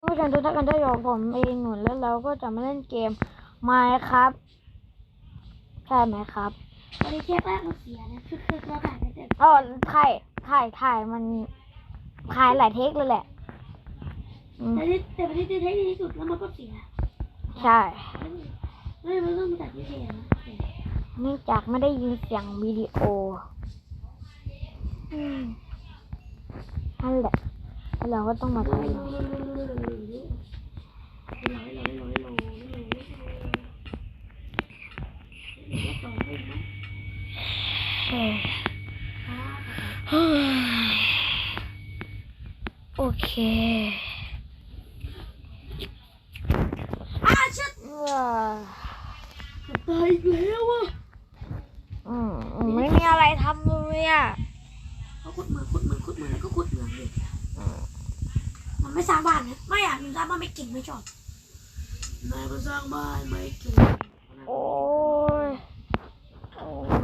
ผู้ชมทุกท่านกันได้ยอผมเองหนุนแล้วเราก็จะมาเล่นเกมไม้ครับใช่ไหมครับตอนนี้เทปแรกเราเสียนะคือคือเราถ่ายไปแต่อ๋อถ่ายถ่ายถ่ายมันถ่ายหลายเทคเลยแหละอืมแต่ที่แต่ที่ที่ที่ที่สุดแล้วมันก็เสียใช่ไม่ไม่ต้องมาตัดที่เสียนะเสียเนื่องจากไม่ได้ยินเสียงวิดีโออืมนั่นแหละแล้ว เราก็ต้องมาทำโอเคอาชัดตายอีกแล้ว มันไม่สร้างบ้านนะไม่อะมันสร้างบ้านไม่เก่งไม่ชอบนายมาสร้างบ้านไม่เก่ง โอ้ยโอ้ย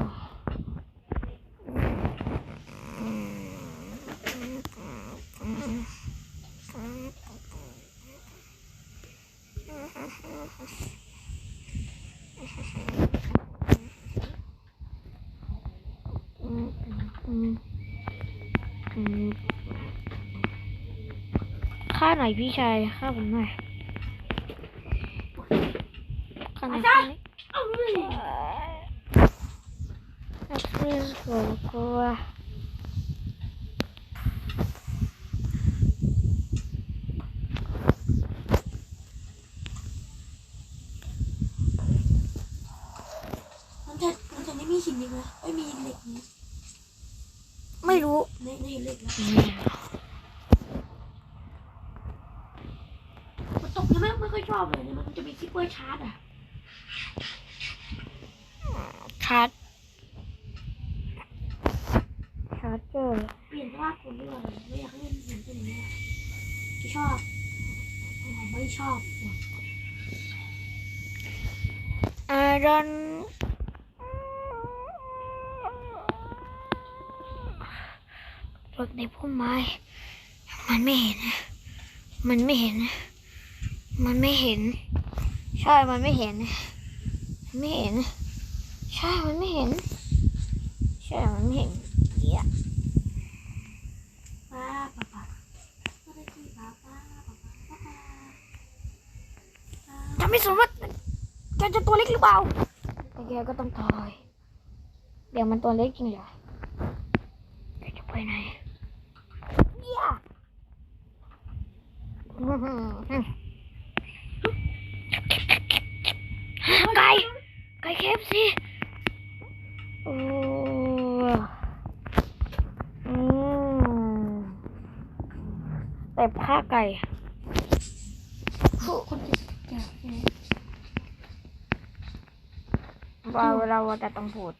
อืมอืมอืมฆ่าห น่อยพี่ชายฆ่าผมหน่อยฆ่าหน่อยฆ่าหน่อยเอ้าเลยนักเรียนหัวกลัว มันจะมันจะไม่มีหินอีกไหมไม่มีเหล็กนี้ ไม่รู้ ในในเหล็กแล้วมันตก ยังไม่ไม่ค่อยชอบเลยเนี่ยมันจะมีคิปเปอร์ชาร์จอะชาร์จชาร์จเจอร์เปลี่ยนสภาพคนด้วยไม่อยากให้เล่นเหมือนเป็นอย่างนี้อะที่ชอบอ๋อไม่ชอบไอรอนรถในพุ่มไม้ มันไม่เห็นมันไม่เห็น มันไม่เห็น ใช่ มันไม่เห็น ไม่เห็น ใช่ มันไม่เห็น ใช่ มันไม่เห็นเยอะป้าป้าป้าทำให้สมมติแกจะตัวเล็กหรือเปล่าแต่แกก็ต้องถอย เดี๋ยวมันตัวเล็กจริงเหรอจะไปไหนเยี่ย ไก่ไก่เคฟสิโอ้อืมแต่ผ้าไก่คนจะจะจะเราเราจะต้องพูด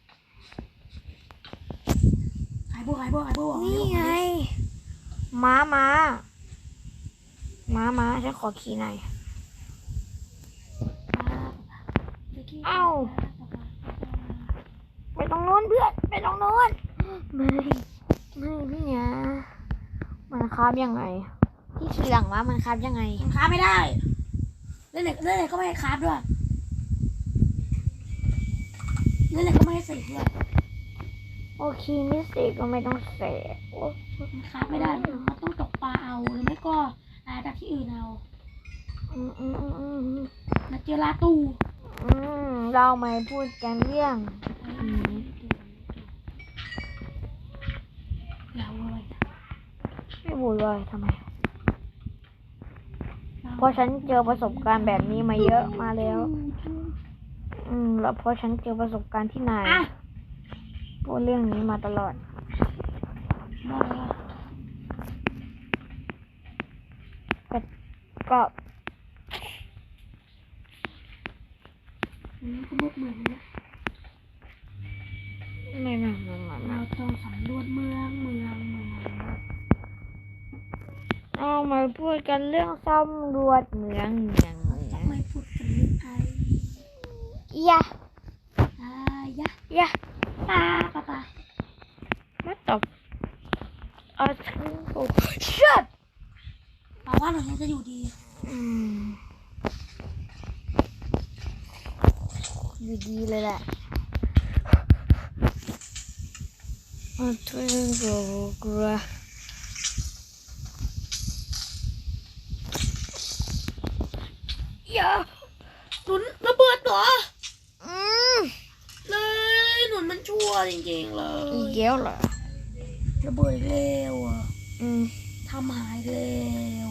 ขายบัวขายบัวขายบัวนี่ไงม้าม้าม้าม้าฉันขอขี่หน่อย เอ้าไปตรงโน้นเพื่อนไปตรงโน้นไม่ไม่พี่เนี่ยมันคาบยังไงที่ขี่หลังว่ามันคาบยังไงยังค้าไม่ได้เล่นเหล็กเล่นเหล็กก็ไม่ให้ค้าด้วยเล่นเหล็กก็ไม่ให้ใส่ด้วยโอเคมิสเอกก็ไม่ต้องเสกโอ้มันค้าไม่ได้มันต้องตกปลาเอาหรือไม่ก็หาจากที่อื่นเอาอืมอืมอืมอืมอืมมาเจอลาตู อืม เราไม่พูดกันเรื่องอย่าเลยไม่พูดเลยทำไม เพราะฉันเจอประสบการณ์แบบนี้มาเยอะมาแล้ว อืม แล้วเพราะฉันเจอประสบการณ์ที่ไหนอะพูดเรื่องนี้มาตลอดมาเลยก็ อืม ก็มืดเหมือนนะไม่ไม่ไม่ไม่ไม่เราต้องสำรวจเมืองเมืองเมืองเอามาพูดกันเรื่องสำรวจเมืองเมืองเมืองไม่พูดกันเรื่องไอ้ยะอายะยะปาปาปามาตอบเอาทั้งโอ้ shut ปาว่าหนูจะอยู่ดี อ อยู่ ดีเลยแหละอันทุนโกกระอย่าหนุนระเบิดเหรอ อืมเลยหนุนมันชั่วจริงๆเลอีกยแล้วเหรอระเบิดเร็วอะ อืมทำหายเร็ว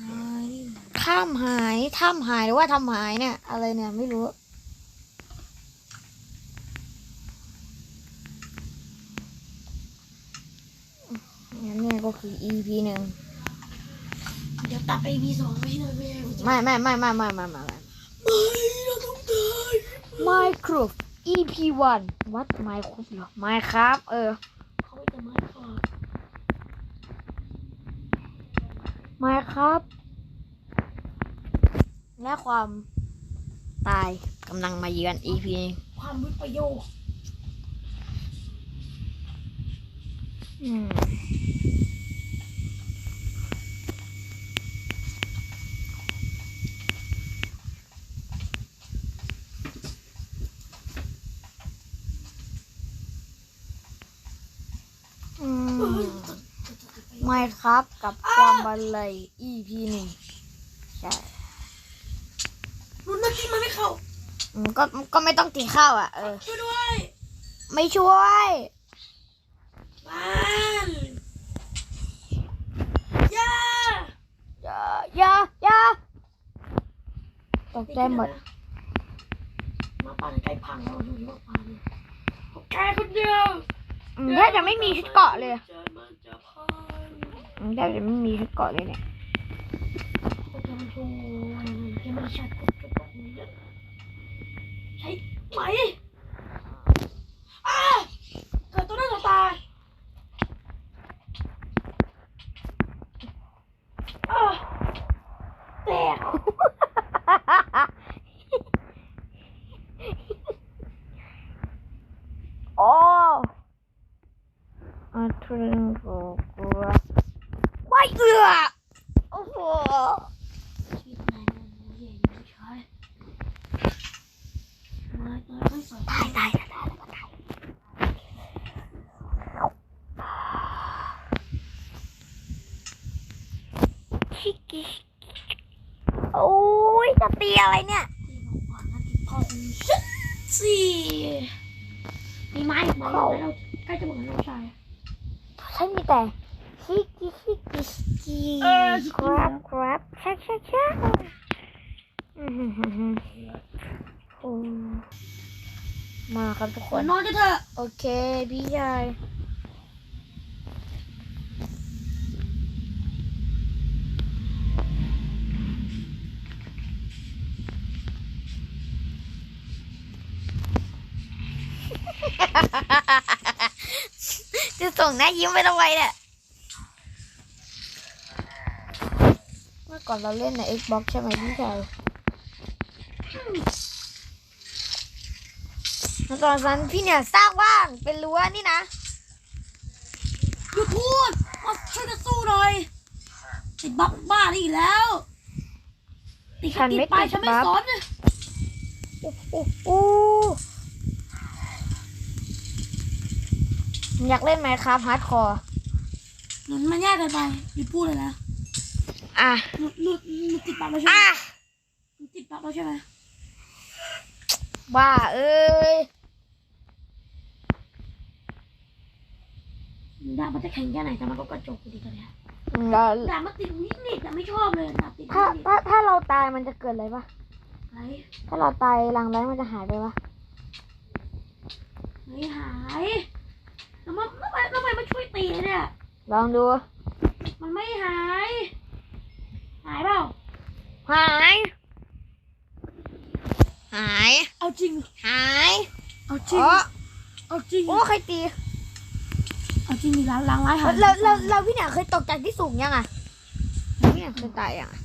หายนี่ ถ้ำหายถ้ำหายหรือว่าทำหายเนี่ย อะไรเนี่ยไม่รู้ งั้นเนี่ยก็คือ EP หนึ่งเดี๋ยวตัดไป EP สองไม่ใช่ไม่ใช่ไม่ใช่ไม่ไม่ไม่ไม่ไม่ไม่ไม่ไม่เราต้องตาย Minecraft EP 1วัด Minecraft เหรอ Minecraft เออเขาจะมาก่อน Minecraft และความตายกำลังมาเยือน EP ความวิปโยคอืมไม่ครับกับความบันเลย EP หนึ่งใช่ รุ่นนั้นที่มันไม่เข้าอืมก็ก็ไม่ต้องตีข้าวอะ เออ ช่วยด้วยไม่ช่วย บ้านย่าอย่าอย่าอย่าตกใจหมด มาป่านใกล้พังเราดูมาป่านแกคนเดียวอืมแทบจะไม่มีชุดเกาะเลยมันจะพังอืมแทบจะไม่มีชุดเกาะเลยเนี่ยโปเกมอนโชว์จะไม่ช่กด ใช่ไหมอ้าเกิดตัวหน้าต่อตาอ้าแตก โอ้อาทริงโกกลัวไม่เอือโอ้โห ชีวิตนายมันเย่ไม่ใช่นายนายไม่สน ตายตายตายตายตายชิกิ โอ้ยจะตีอะไรเนี่ยที่บอกว่านักกินพ่อคุณชิสี่มีไม้ไหมเราใกล้จะหมดแล้วน้องชายฉันมีแต่ชิกิชิกิชิกิเออชิกิครับครับชักชักชักอืมฮึ่มฮึ่มฮึ่มโอ้มาครับทุกคนนอนกันเถอะโอเคพี่ชาย จะส่งหน้ายิ้มไปทำไมเนี่ยเมื่อก่อนเราเล่นใน Xbox ใช่ไหมพี่ชายเมื่อก่อนนั้นพี่เนี่ยสร้างบ้านเป็นรั้วนี่นะหยุดพูดมาช่วยกันสู้หน่อยติดบัฟบ้านี่อีกแล้วติดฉันไม่ไปติดฉันไม่บัฟสนอู้อู้ อู้อยากเล่นไหมครับฮาร์ดคอร์หนุนมันแยกกันไปหยุดพูดเลยนะอะหนุนหนุนหนุนติดบัฟแล้วใช่ไหมอะหนุนติดบัฟแล้วใช่ไหมบ้าเอ้ยดาบมันจะแข็งแค่ไหนแต่มันก็กระจกอยู่ดีกันเนี่ยเราดาบมันติดวินิจแต่ไม่ชอบเลยดาบติดถ้าวินิจถ้าถ้าเราตายมันจะเกิดอะไรปะไหนถ้าเราตายรังแร้มันจะหายไปปะไม่หาย แล้วมันทำไมทำไมมันช่วยตีเนี่ย ลองดู มันไม่หาย หายเปล่า หาย หาย เอาจริง หาย เอาจริงโอ้เอาจริง โอ้ใครตีเอาจริงมีล้างล้างร้ายหาย เราเราเราพี่เนี่ยเคยตกจากที่สูงยังอะพี่เนี่ยเคยตายยังอะ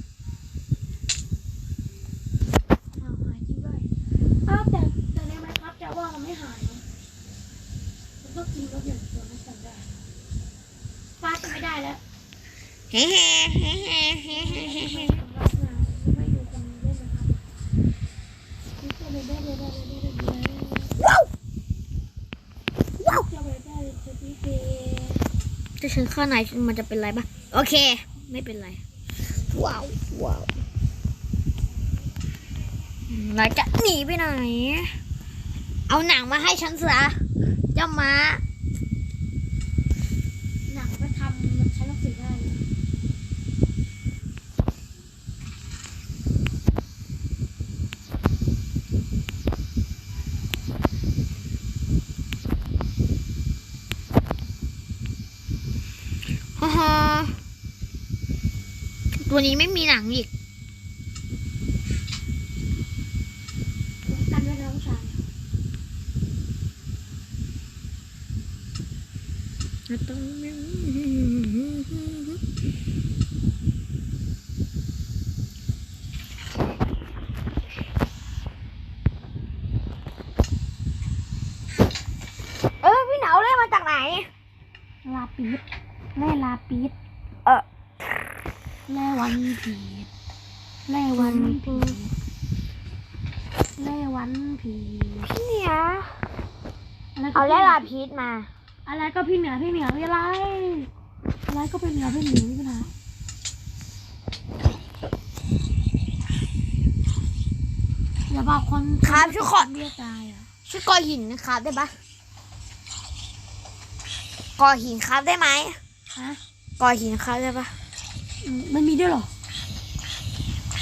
ว้าฮ่าฮ่าฮ่าฮ่จะฉันเข้าไหนมันจะเป็นไรบ้างโอเค ไม่เป็นไร ว้าวว้าวนายจะหนีไปไหน เอาหนังมาให้ฉันสิอเจ้าม้า ตัวนี้ไม่มีหนังอีกกันไว้น้องชายเออพี่หนาวเล่มาจากไหน ลาปีดแร่ลาปีด เออ แร่วันผีดแร่วันผีดแร่วันผีด พี่เหนีย อะไรก็เอาแร่ลาพีชมา อะไรก็พี่เหนือพี่เหนือไม่เป็นไรอะไรก็เป็นเหนือพี่เหนือไม่เป็นไรอย่าบอกคนครับทุกคนเบี้ยตายอะชื่อกอหินนะครับได้ปะกอหินครับได้ไหมฮะกอหินครับได้ปะอืมมันมีด้วยเหรอ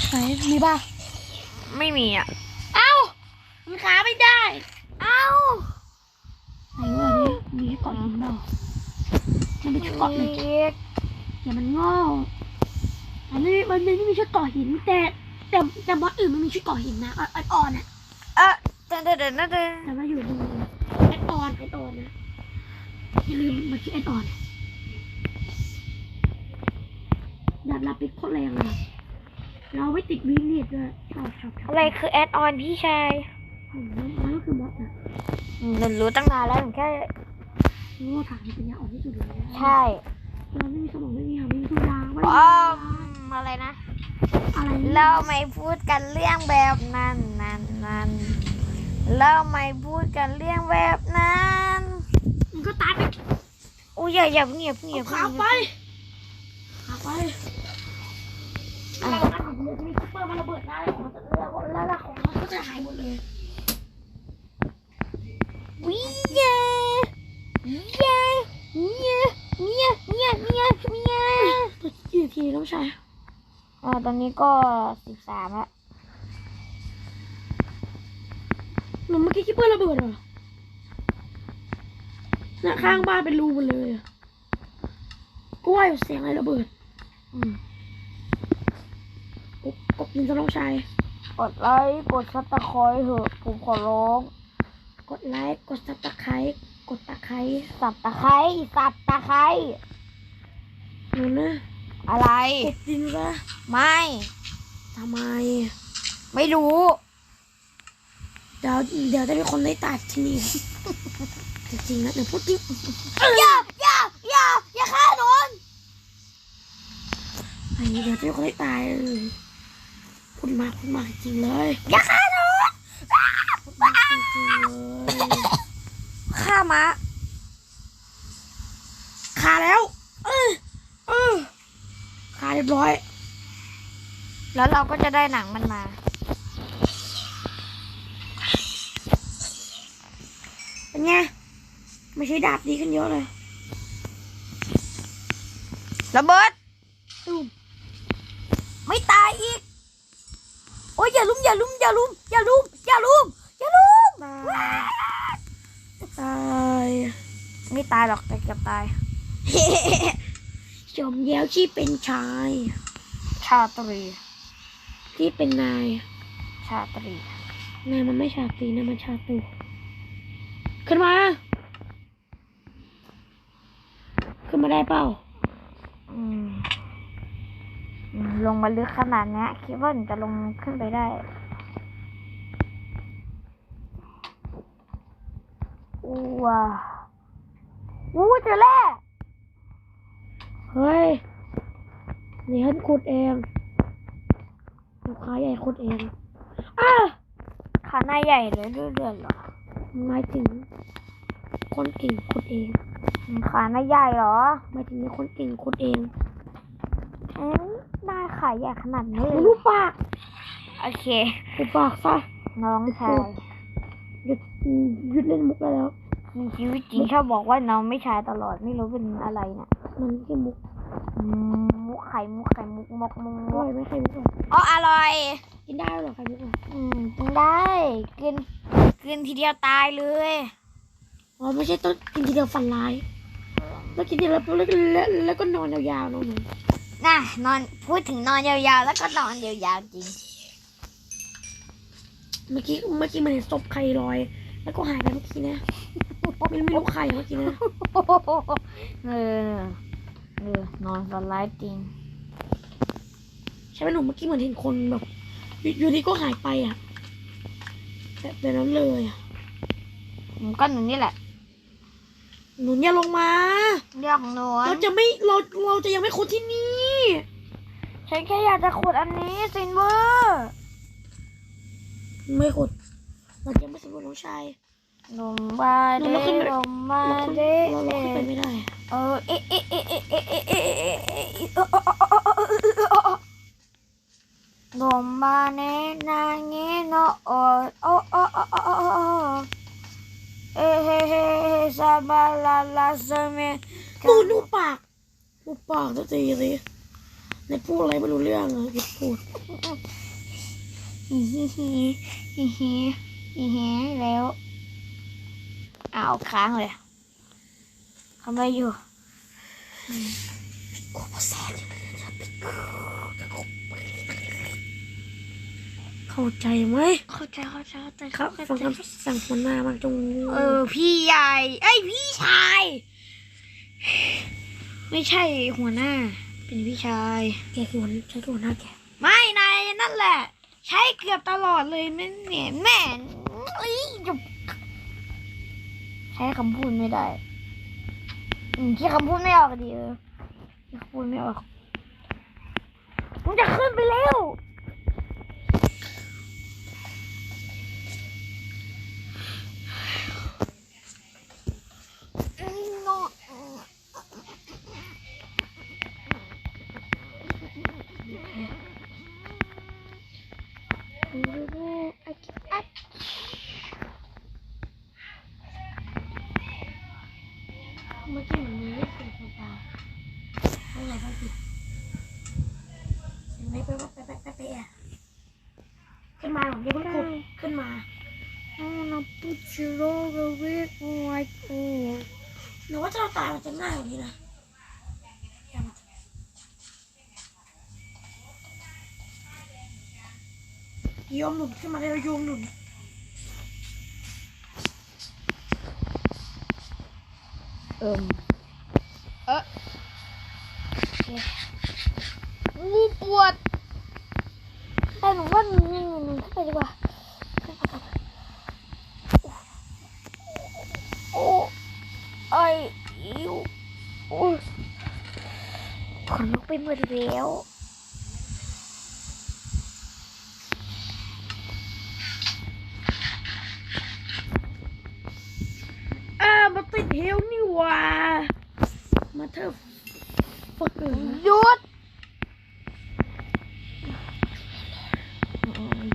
ไหนมีป่ะไม่มีอะ เอ้ามันขาไม่ได้ เอ้าไหนวะ นี่มีเกาะหินเปล่ามันเป็นเกาะเหล็กอีกอย่ามันโง่อันนี้มันไม่มีชื่อเกาะหิน แต่แต่แต่มอสอื่นมันมีชื่อเกาะหินนะอ่อนอ่อนๆอะเออเดินเดินเดินเดินเดินแต่ว่าอยู่ดูแอดออนแอดออนนะอย่าลืมมันชื่อแอดออนดาบลาปิดโคตรแรงเลยเราไม่ติดวีนิดด้วยชอบชอบชอบอะไรคือแอดออนพี่ชายอืมมันก็คือมอสนะหนูรู้ตั้งนานแล้วหนูแค่ โง่ถามปัญญาอ่อนที่สุดเลยนะใช่เราไม่มีสมองไม่มีหางไม่มีทุกอย่างไม่มีอ้อมอะไรนะ อะไรเราไม่พูดกันเรื่องแบบนั้นนั้นนั้นเราไม่พูดกันเรื่องแบบนั้นมันก็ตายไปอุ้ยอย่าอย่าเพิ่งอย่าเพิ่งอย่าเอาเพิ่งขาไปขาไปเราอันของมันจะมีซุปเปอร์มันระเบิดได้ของมันแล้วแล้วของมันก็จะหายหมดเลยวิเยเยเยเมียเมียเมียเมีย ตัว กี่นาทีต้องใช้อ่าตอนนี้ก็สิบสามละหนูเมื่อกี้คิปเปอร์ระเบิดเหรอน่ะข้างบ้านเป็นรูหมดเลยอะกล้วยเสียงอะไรระเบิด อืมกบกบยินจะต้องใช้กดไลค์กดซับตะคอยเหอะผมขอร้อง กดไลค์กดซับตะไคร้กดตะไคร้สับตะไคร้สับตะไคร้หนูนะ อะไรกดดินซะไม่ ทำไม ไม่รู้ เดี๋ยวเดี๋ยวจะมีคนได้ตัดที่นี่จริงๆนะเดี๋ยวพูดจริงอย่าอย่าอย่าอย่าฆ่าหนูไอ้เดี๋ยวจะมีคนได้ตายเลยพูดมากพูดมากจริงเลยอย่าฆ่าหนูพูดมากจริงๆเลยฆ่ามะ ขาแล้ว เออเออขาเรี ยบร้อย แล้วเราก็จะได้หนังมันมา เป็นไงไม่ใช่ดาบดีขึ้นเยอะเลยระเบิดตุ้มไม่ตายอีก โอ้ยอย่าลุมอย่าลุมอย่าลุมอย่าลุมอย่าลุมอย่าลุมตายตายไม่ตายหรอกแต่เกือบตาย ชมแย้วที่เป็นชาย ชาตรี ที่เป็นนาย ชาตรี นายมันไม่ชาตรีนะมันชาตูขึ้นมา ขึ้นมาได้เปล่าอืมอืมลงมาลึกขนาดเนี้ยคิดว่าหนูจะลงขึ้นไปได้อู้ว้าอู้เจอแร่ เฮ้ยนี่ฉันขุดเองลูกค้าใหญ่ขุดเองอ้าขาหน้าใหญ่เลยเรื่อยๆเหรอหมายถึง คนเก่งขุดเองขาหน้าใหญ่เหรอหมายถึงมีคนเก่งคนเองเอ้ยหน้าขาใหญ่ขนาดนี้เลยรูปปากโอเครูปปากซะน้องชายหยุดหยุดเล่นมุกได้แล้วในชีวิตจริงชอบบอกว่าน้องไม่ชายตลอดไม่รู้เป็นอะไรน่ะ มันแค่มุกอืมมุกไข่มุกไข่มุกมกมุกอร่อยไหมไข่มุกอะอ๋ออร่อย กินได้เหรอไข่มุกอะอืมกินได้กินกินทีเดียวตายเลยอ๋อไม่ใช่ต้องกินทีเดียวฝันร้ายแล้วกินทีเดียวแล้วแล้วแล้วแล้วก็นอนยาวๆนอนหนึ่งน่ะนอนพูดถึงนอนยาวๆ แล้วก็นอนยาวๆจริง เมื่อกี้เมื่อกี้มันเห็นศพใครลอย แล้วก็หายไปเมื่อกี้นะไม่รู้ไม่รู้ใครเมื่อกี้นะเออเออนอนฝันร้ายจริงใช่ไหมหนูเมื่อกี้เหมือนเห็นคนแบบอยู่อยู่ดีก็หายไปอะแบบแบบนั้นเลยอะผมก็หนูนี่แหละ หนูเนี่ยลงมาเรื่องหนูเราจะไม่เราเราจะยังไม่คนที่นี่ฉันแค่อยากจะขุดอันนี้ซินเวอร์ไม่คน เราจะไม่สมบูรณ์น้องชายลมมาเดเราขึ้นไปลมมาเราขึ้นเดเราเราขึ้นไปไม่ได้เออเอะเอะเอะเอะเอะเอะเอะเอะลมมาเนนาเงโนโอโอโอโอโอโอเอเฮเฮซาบาลาลาซาเมหนูหนูปากหนูปากตัวตีสิในพูดอะไรไม่รู้เรื่องเลยหยุดพูดฮิฮิฮิฮิ ฮิฮิฮิแล้วอ้าวค้างเลยทำอะไรอยู่กลัวแสบเข้าใจไหมเข้าใจเข้าใจเข้าใจครับเข้าฟังใจคำสั่งหัวหน้ามากจงเออ พี่ใหญ่เอ้ยพี่ชาย ไม่ใช่หัวหน้า เป็นพี่ชายแกคือหัวใช้คือหัวหน้าแกไม่นายนั่นแหละ ใช้เกือบตลอดเลยแม่แม่แม่เอ้ยจะ ใช้คำพูดไม่ได้อืมคิดคำพูดไม่ออกดีเออคำพูดไม่ออกมึงจะขึ้นไปเร็ว Io non si magari Um.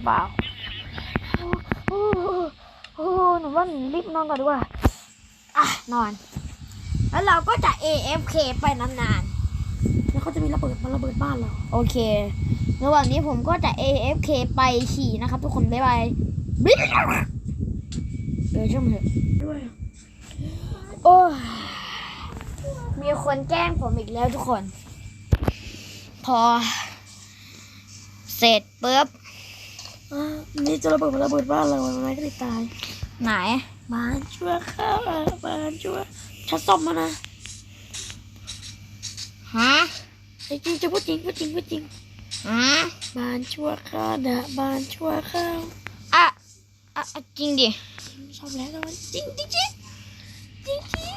เปล่าโอ้โอ้โอ้หนูว่าหนูรีบนอนก่อนดีกว่า อะ นอน แล้วเราก็จะ AFK ไปนานแล้วเขาจะมีระเบิดมาระเบิดบ้านเราๆโอเค ระหว่างนี้ผมก็จะ AFK ไปฉี่นะครับ ทุกคน บ๊ายบายบิ๊กเออช่างมันเถอะด้วยโอ้ยมีคนแกล้งผมอีกแล้วทุกคน พอ เสร็จปุ๊บอ่า นี่จะระเบิดมาระเบิดบ้านเราวันไหนก็ได้ตายไหนบ้านชั่วข้าวบ้านชั่วฉันซ่อมมานะฮะไอ้จริงจะพูดจริงพูดจริงพูดจริงฮะบ้านชั่วข้าวนะบ้านชั่วข้าวอะอะอะจริงดิซ่อมแล้วนะมันจริงจริงจริงจริงจริง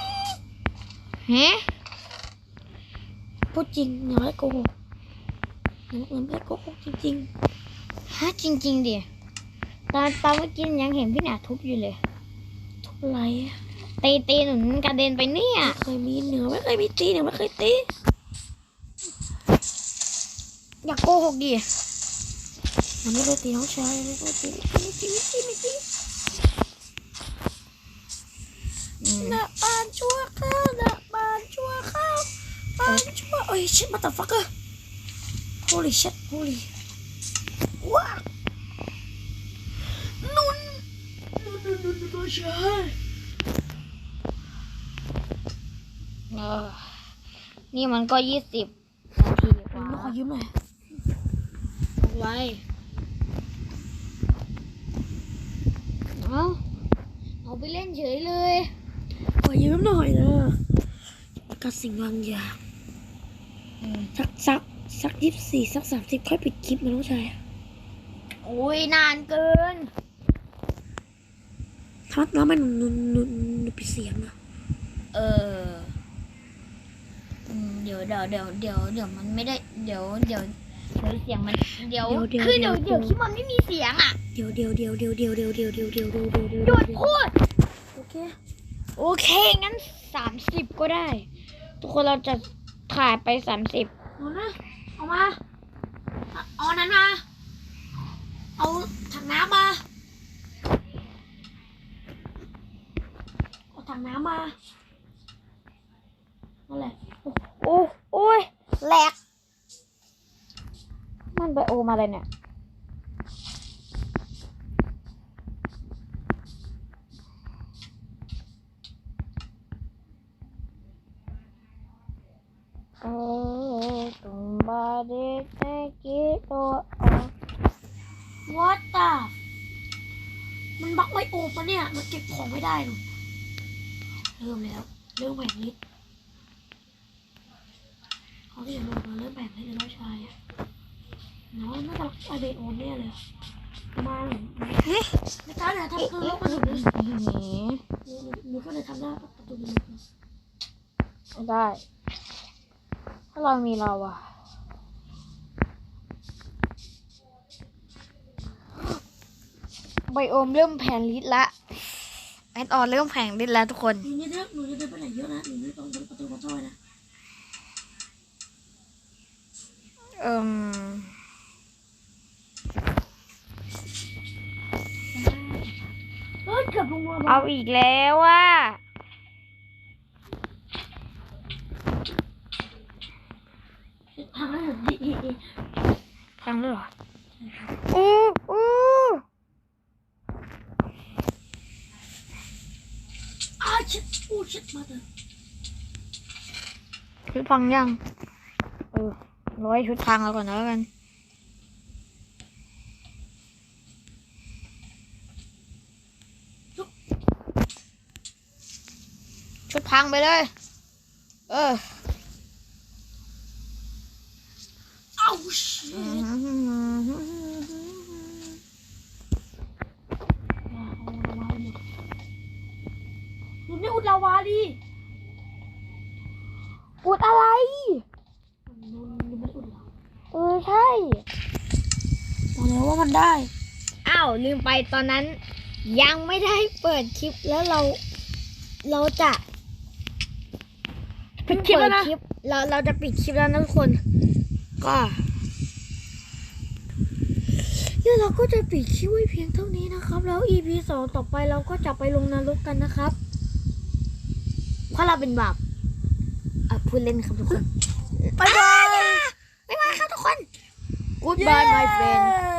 ฮะพูดจริงอย่าให้โกหกอย่าไม่ให้โกหกจริง ฮะจริง ๆดิตอนตอนเมื่อกี้ยังเห็นพี่หนาทุบอยู่เลยๆทุกไรอะตีตีหนุนกระเด็นไปเนี่ยไม่เคยมีเหนือไม่เคยมีตีเหนือไม่เคยตีอย่าโกหกดิมันไม่ได้ตีน้องชายไม่เคยตีไม่ตีไม่ตีไม่ตีอืมหน้าบ้านชั่วข้าวหน้าบ้านชั่วข้าวบ้านชั่วเอ้ยชิบมาตาฟักเกอร์ holy shit holy ว้าวนุ่นนุ่นนุ่นนุ่นนุ่นน้องชาย เออนี่มันก็ยี่สิบนาทีกว่ามาขอยืมหน่อยไว้เอาเอาไปเล่นเฉยเลย ขอยืมหน่อยนะกับสิ่งบางอย่างอืมสักสักสักยี่สิบสี่สักสามสิบค่อยปิดคลิปนะน้องชายโอ้ยนานเกิน ถ้าแล้วมันนุนนุนนุนปิดเสียงอะเออเดี๋ยวเดี๋ยวเดี๋ยวเดี๋ยวเดี๋ยวมันไม่ได้เดี๋ยวเดี๋ยวเดี๋ยวเสียงมันเดี๋ยวคือเดี๋ยวเดี๋ยวที่มันไม่มีเสียงอะเดี๋ยวเดี๋ยวเดี๋ยวเดี๋ยวเดี๋ยวเดี๋ยวเดี๋ยวเดี๋ยวเดี๋ยวเดี๋ยวเดี๋ยวเดี๋ยวหยุดพูดโอเคโอเคงั้นสามสิบก็ได้ ทุกคนเราจะถ่ายไปสามสิบเอานะเอามาเอานั้นมาเอาถังน้ำมา เอา ถังน้ำมานั่นแหละโอ้โอ้ยแหลก มันไปโอมาเลยเนี่ยโอ้ตุมบาเดเตกิโตอ What the มันบล็อกไว้โอปะเนี่ย มันเก็บของไม่ได้หนู เริ่มแล้ว เริ่มแบ่งนิดเขาที่จะลงมาเริ่มแบ่งให้น้องชายอะน้องน่าจะไอเบโอนแน่เลยมาไม่กล้าเนี่ยทำเกินแล้วมาหนูเลยหนูก็เลยทำหน้าประตูนี้ได้ ถ้าเรามีเราอะไบโอมเริ่มแผนลิตละ แอดออนเริ่มแผงลิตแล้วทุกคน หนูจะเดินหนูจะเดินไปไหนเยอะนะ หนูไม่ต้องเดินประตูกระจอยนะ เอิ่มเฮ้ยเกือบลงมาเอาอีกแล้วว่าทำให้หนูดีฟังด้วเหรออู้ อ้า ชิดอู้ชิดมาเถอะชุดพังยัง เออ ร้อยชุดพังแล้วก่อนนะแล้วกัน ชุดพังไปเลย เออ เอ้าชิ อื ด ม หนูไม่อุ ดลาวาดิอุดอะไรหนูหนูไม่อุดลาวเออใช่บอกแล้วว่ามันได้ อ้าวลืมไปตอนนั้น ยังไม่ได้เปิดคลิปแล้วเรา เราจะปิดคลิปแล้วนะเปิดเราเราจะปิดคลิปแล้วนะทุกคน ก็แล้วเราก็จะปิดคลิปไว้เพียงเท่านี้นะครับ แล้ว EP สองต่อไปเราก็จะไปลงนรกกันนะครับเพ ราะเราเป็นบาปอะพูดเล่นครับทุกคน บ๊ายบาย บ๊ายบายครับทุกคน Goodbye my friend